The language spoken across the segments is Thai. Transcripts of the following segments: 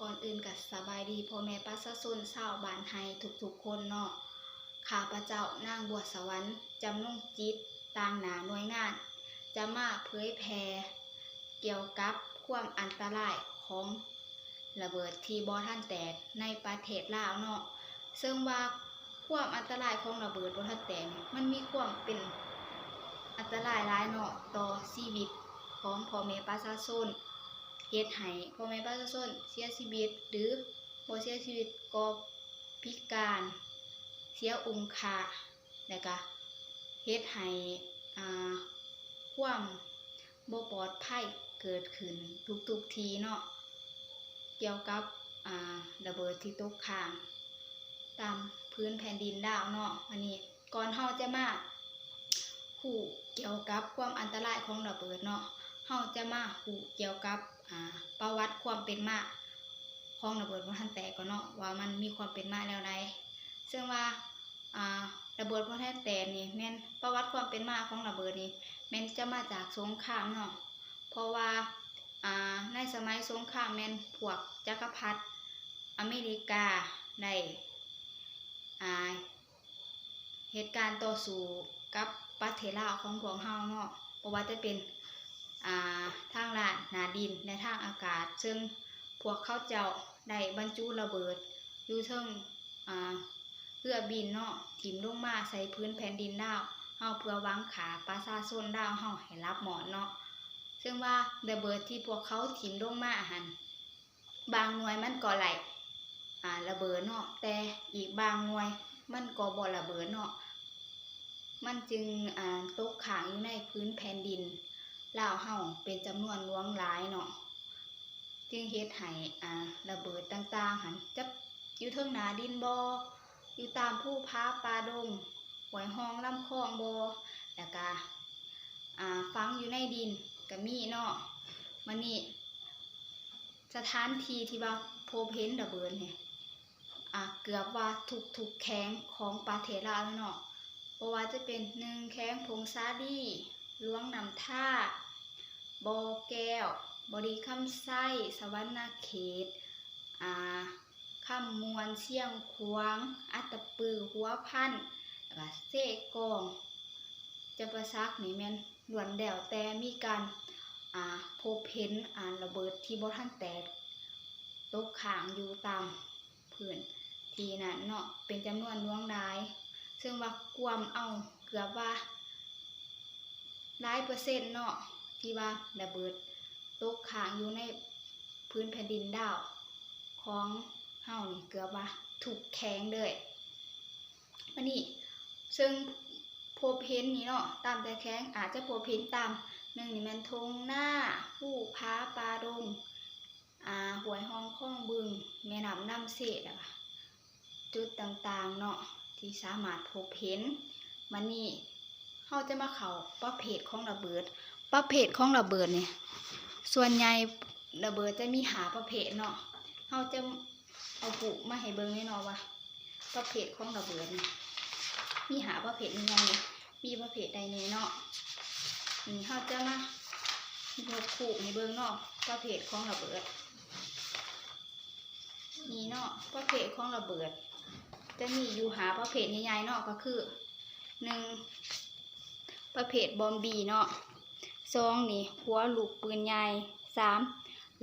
ก่อนอื่นก็สบายดีพ่อแม่ประชาชนชาวบ้าบานไฮทุกๆคนเนาะข้าพเจ้านางบัวสวรรค์จำนงจิตต่างหนาหน่วยงาน จะมาเผยแพร่เกี่ยวกับความอันตรายของระเบิดที่บ่ท่านแตกในประเทศลาวเนาะซึ่งว่าความอันตรายของระเบิดบ่ท่านแตกนี่มันมีความเป็นอันตรายหลายเนาะต่อชีวิตของพ่อแม่ประชาชน เฮ็ดให้พ่อแม่ประชาชนเสียชีวิต หรือบ่เสียชีวิตก็พิการ เสียองค์ค่าแล้วก็เฮ็ดให้อ่าความบ่ปลอดภัยเกิดขึ้นทุกๆทีเนาะเกี่ยวกับอ่าระเบิดที่ตกค้างตามพื้นแผ่นดินดาวเนาะวันนี้ก่อนเฮาจะมาฮู้เกี่ยวกับความอันตรายของระเบิดเนาะเฮาจะมาฮู้เกี่ยวกับ ประวัติความเป็นมาของระเบิดบ่ทันแตกก่อนเนาะว่ามันมีความเป็นมาแล้วใดซึ่งว่าระเบิดบ่ทันแตกนี่แม่นประวัติความเป็นมาของระเบิดนี่แม่นจะมาจากสงครามเนาะเพราะว่าในสมัยสงครามแม่นพวกจักรพรรดิอเมริกาได้เหตุการณ์ต่อสู้กับประเทศลาวของพวกเฮาเนาะบ่ว่าจะเป็น ทางลานนาดินและทางอากาศ ซึ่งพวกเขาเจ้าได้บรรจุระเบิดอยู่เทิงเรือบินเนาะถิ่มลงมาใส่พื้นแผ่นดินดาวเฮาเพื่อวางขาประชาชนดาวเฮาให้รับหมอนเนาะซึ่งว่าระเบิดที่พวกเขาถิ่มลงมาหันบางหน่วยมันก็ไหลระเบิดเนาะแต่อีกบางหน่วยมันก็บ่ระเบิดเนาะมันจึงตกค้างอยู่ในพื้นแผ่นดิน ลาวเฮาเป็นจำนวนหลวงหลายเนาะจึงเฮ็ดให้อ่าระเบิดต่างๆ หันจะอยู่เทิงนาดินบ่อยู่ตามภูผาป่าดงหวยห้องลำคลองบ่แล้วก็อ่าฝังอยู่ในดินก็มีเนาะมันนี่สถานที่ที่ว่าพบเห็นระเบิดเนี่ยอ่าเกือบว่าทุกๆแข้งของประเทศลาแล้วเนาะบ่ว่าจะเป็นหนึ่งแข้งพงซาดีหลวงนำท่า บอแก้ว บริคำไส้สวรรณเขตอ่าคำมวลเชียงควาง อัตปือหัวพันแล้วก็เสกองจะประซักนี่แม่นล้วนแล้วแต่มีการอ่าพบเห็นอ่าระเบิดที่บ่ทันแตกตกค้างอยู่ตามพื้นทีนั้นเนาะเป็นจำนวนหลวงหลาย ซึ่งว่ากวมเอาเกือบว่าหลายเปอร์เซ็นต์เนาะ ที่ว่าระเบิดตกค้างอยู่ในพื้นแผ่นดินดาวของเฮานี่เกือบว่าถูกแข็งเลยวันนี้ซึ่งพบเห็นนี่เนาะตามแต่แข็งอาจจะพบเห็นตามหนึ่งนี่มันทงหน้าผู้พาปลาดงอ่าหวยห้องข้องบึงแม่น้ำน้ำเสดอะจุดต่างๆเนาะที่สามารถพบเห็นมันนี่เราจะมาเขาประเภทของระเบิด ประเภทของระเบิดเนี่ยส่วนใหญ่ระเบิดจะมีหาประเภทเนาะเราจะเอาปุมาให้เบิ่งแน่นอนว่าประเภทของระเบิดเนี่ยมีหาประเภทยังไงเนี่ยมีประเภทใดเนี่ยเนาะนี่เราจะมาโยกคู่ให้เบิ่งเนาะประเภทของระเบิดนี่เนาะประเภทของระเบิด จะมีอยู่หาประเภทใหญ่ๆเนาะก็คือหนึ่งประเภทบอมบีเนาะ สองนี่หัวลูกปืนใหญ่สาม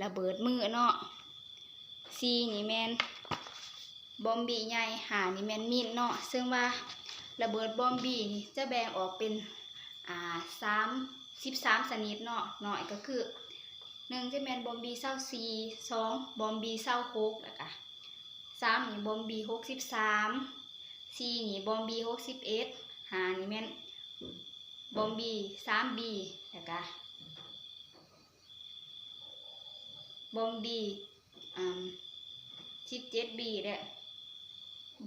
ระเบิดมือเนาะสี่นี่แมนบอมบี้ใหญ่หานี่แมนมีดเนาะซึ่งว่าระเบิดบอมบีนี่จะแบ่งออกเป็นอ่าสามสิบสามชนิดเนาะหน่อยก็คือหนึ่งจะแมนบอมบี้เศร้าสี่สองบอมบี้เศร้าหกแล้วก็สามนี่บอมบี้หกสิบสามสี่นี่บอมบี้หกสิบเอ็ดหานี่แมน บอมบีสามบีแล้วก็บอมบีอ่าสิบเจ็ดบีและ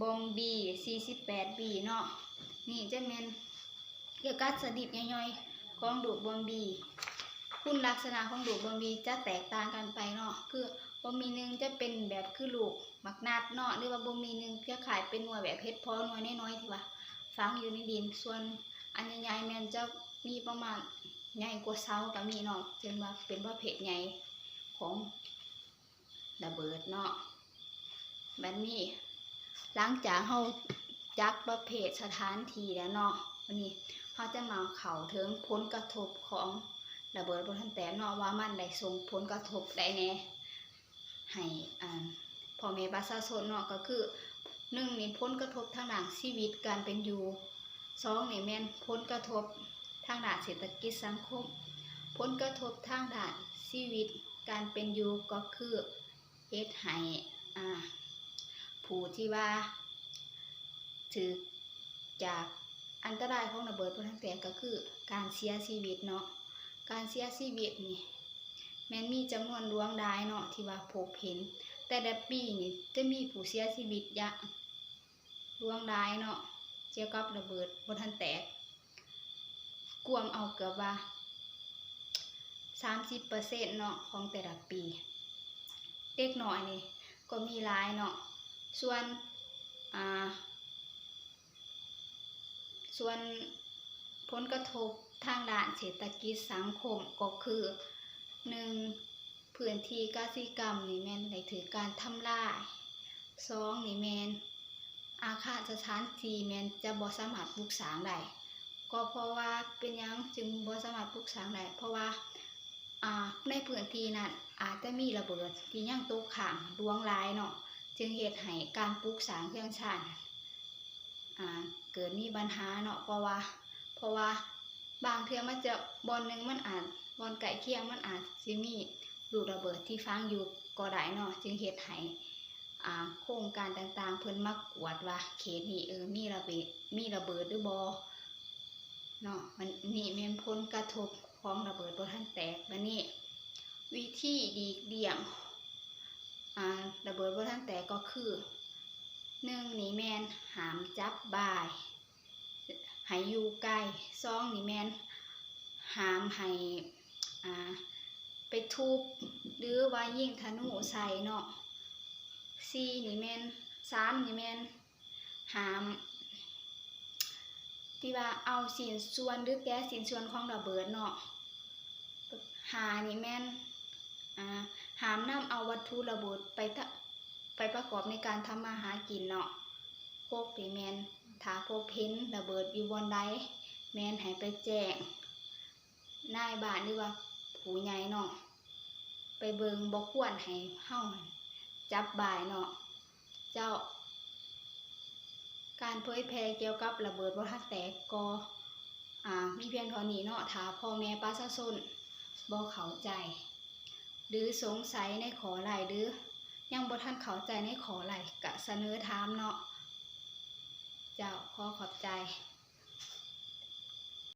บอมบีสี่สิบแปดบีเนาะนี่จะแม่นเกี่ยวกับสดิบย่อยๆของดูบอมบีคุณลักษณะของดูบอมบีจะแตกต่างกันไปเนาะคือบอมบีหนึ่งจะเป็นแบบคือลูกหมักนัดเนาะหรือว่าบอมบีหนึ่งจะขายเป็นหน่วยแบบเพชรพอหน่วยน้อยๆที่ว่า ฝังอยู่ในดินส่วน อันใหญ่ๆแมันจะมีประมาณใหญ่กว่าเสาก็มีเนาะจึงว่าเป็นประเภทใหญ่ของระเบิดเนาะแบบนี้หลังจากเฮาจักประเภทสถานที่แล้วเนาะวันนี้เฮาจะมาเข้าถึงผลกระทบของระเบิดบ่ทันแตกเนาะว่ามันได้ส่งผลกระทบได้แน่ให้อ่าพ่อแม่ประชาชนเนาะก็คือหนึ่งนี่ผลกระทบทางด้านชีวิตการเป็นอยู่ สองนี่แม่นผลกระทบทางด้านเศรษฐกิจสังคม ผลกระทบทางด้านชีวิตการเป็นอยู่ก็คือเฮ็ดให้อ่าผู้ที่ว่าถือจากอันตรายของระเบิดพลังแตกก็คือการเสียชีวิตเนาะการเสียชีวิตนี่แม้นมีจำนวนดวงดายเนาะที่ว่าพบเห็น แต่ละปีนี่จะมีผู้เสียชีวิตยางดวงดายเนาะ เกี่ยวกับระเบิดพลังแตกกวมเอาเกือบว่าสามสิบเปอร์เซ็นต์เนาะของแต่ละปี เด็กหน้อยนี่ก็มีหลายเนาะส่วนอ่าส่วนผลกระทบทางด้านเศรษฐกิจสังคมก็คือหนึ่งพื้นที่กสิกรรมนี่แมนได้ถือการทำลายสองนี่แมน อาคารสถานที่แมนจะบ่สามารถปลูกสร้างได้ก็เพราะว่าเป็นยังจึงบ่สามารถปลูกสร้างได้เพราะว่าอ่าในพื้นที่นั้นอาจจะมีระเบิดที่ยังตกค้างดวงหลายเนาะจึงเหตุให้การปลูกสางเครื่องชาติอ่าเกิดมีปัญหาเนาะเพราะว่า เพราะว่าบางเทื่อมันจะบอลหนึ่งมันอาจบอลไก่เคียงมันอาจสิมีลูกระเบิดที่ฟังอยู่ก็ได้เนาะจึงเหตุให้ โครงการต่างๆ เพิ่นมากวดว่าเขตนี้เออมีระเบิดมีระเบิดหรือบอเนาะมันนี่แม่นผลกระทบของระเบิดบ่ทันแตกบัดนี้วิธีดีเลี่ยงระเบิดบ่ทันแตกก็คือหนึ่งนี่แมนหามจับบ่ายให้อยู่ใกล้สองนี่แมนหามให้อ่าไปทุบหรือว่ายิงธนูใส่เนาะ สี่นี่แมนสามนี่แมนหามที่ว่าเอาสินส่วนหรือแก้สินส่วนของระเบิดเนาะหานี่แมนอ่าหามนำเอาวัตถุระเบิดไปทะไปประกอบในการทำมาหากินเนาะพวกปีแมนถ้าพบเห็นระเบิดอยู่บนใดแมนให้ไปแจ้งนายบานหรือว่าผู้ใหญ่เนาะไปเบิงบ่ควรให้เฮ้า จับบ่ายเนาะเจ้า การเผยแพร่เกี่ยวกับระเบิดบ่ทันแตกก็อ่ามีเพียงเท่านี้เนาะถ้าพ่อแม่ประชาชนบ่เข้าใจ หรือสงสัยในขอไหลหรือ ยังบ่ทันเข้าใจในขอไหลกะเสนอถามเนาะเจ้าขอขอบใจ